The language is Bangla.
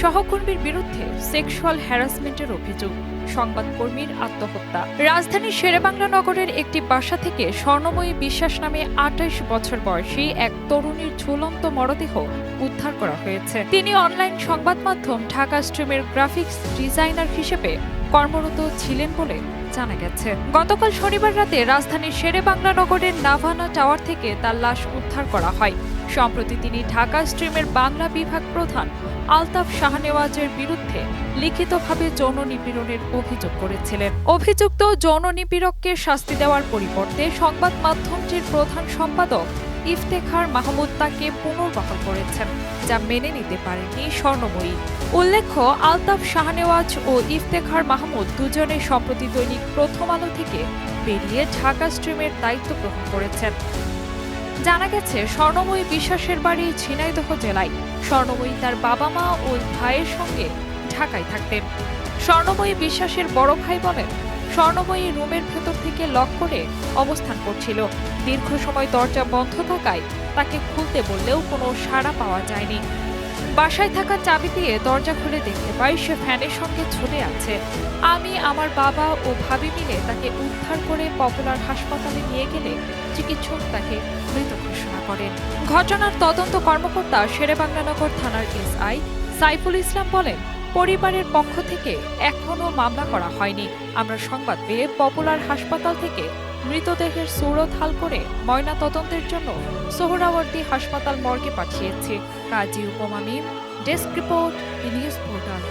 সহকর্মীর বিরুদ্ধে সেক্সুয়াল হ্যারাসমেন্টের অভিযোগ, সংবাদকর্মীর আত্মহত্যা। রাজধানীর শেরেবাংলা নগরের একটি বাসা থেকে স্বর্ণময়ী বিশ্বাস নামে আঠাইশ বছর বয়সী এক তরুণীর ঝুলন্ত মরদেহ উদ্ধার করা হয়েছে। তিনি অনলাইন সংবাদ মাধ্যম ঢাকা স্ট্রিমের গ্রাফিক্স ডিজাইনার হিসেবে কর্মরত ছিলেন বলে জানা গেছে। গতকাল শনিবার রাতে রাজধানীর শেরে বাংলা নগরের নাভানা টাওয়ার থেকে তার লাশ উদ্ধার করা হয়। সম্প্রতি তিনি ঢাকা স্ট্রিমের বাংলা বিভাগ প্রধান আলতাফ শাহনেওয়াজের বিরুদ্ধে লিখিতভাবে যৌন নিপীড়নের অভিযোগ করেছিলেন। অভিযুক্ত যৌন নিপীড়ককে শাস্তি দেওয়ার পরিবর্তে সংবাদ মাধ্যমটির প্রধান সম্পাদক ইফতেখার মাহমুদ তাকে পুনর্বহাল করেছেন, যা মেনে নিতে পারেনি স্বর্ণময়ী। উল্লেখ্য, আলতাফ শাহনেওয়াজ ও ইফতেখার মাহমুদ দুজনে সম্প্রতি দৈনিক প্রথম আলো থেকে বেরিয়ে ঢাকা স্ট্রিমের দায়িত্ব গ্রহণ করেছেন। জানা গেছে, স্বর্ণময়ী বিশ্বাসের বাড়ি ঝিনাইদহ জেলায়। স্বর্ণময়ী তার বাবা মা ও ভাইয়ের সঙ্গে ঢাকায় থাকতেন। স্বর্ণময়ী বিশ্বাসের বড় ভাই বলেন স্বর্ণময়ী রুমের ভেতর থেকে লক করে অবস্থান করছিল। দীর্ঘ সময় দরজা বন্ধ থাকায় তাকে খুলতে বললেও কোনো সাড়া পাওয়া যায়নি। বাসায় থাকা চাবি দিয়ে দরজা খুলে দেখতে পাই সে ফ্যানের সঙ্গে ছুটে আছে। আমি, আমার বাবা ও ভাবি মিলে তাকে উদ্ধার করে পপুলার হাসপাতালে নিয়ে গেলে চিকিৎসক তাকে মৃত ঘোষণা করেন। ঘটনার তদন্ত কর্মকর্তা শেরেবাংলানগর থানার এসআই সাইফুল ইসলাম বলেন পরিবারের পক্ষ থেকে এখনও মামলা করা হয়নি। আমরা সংবাদ পেয়ে পপুলার হাসপাতাল থেকে মৃতদেহের সুরত হাল করে ময়না তদন্তের জন্য সোহরাওয়ার্দী হাসপাতাল মর্গে পাঠিয়েছি। Kazi Upoma Mim desk report news portal.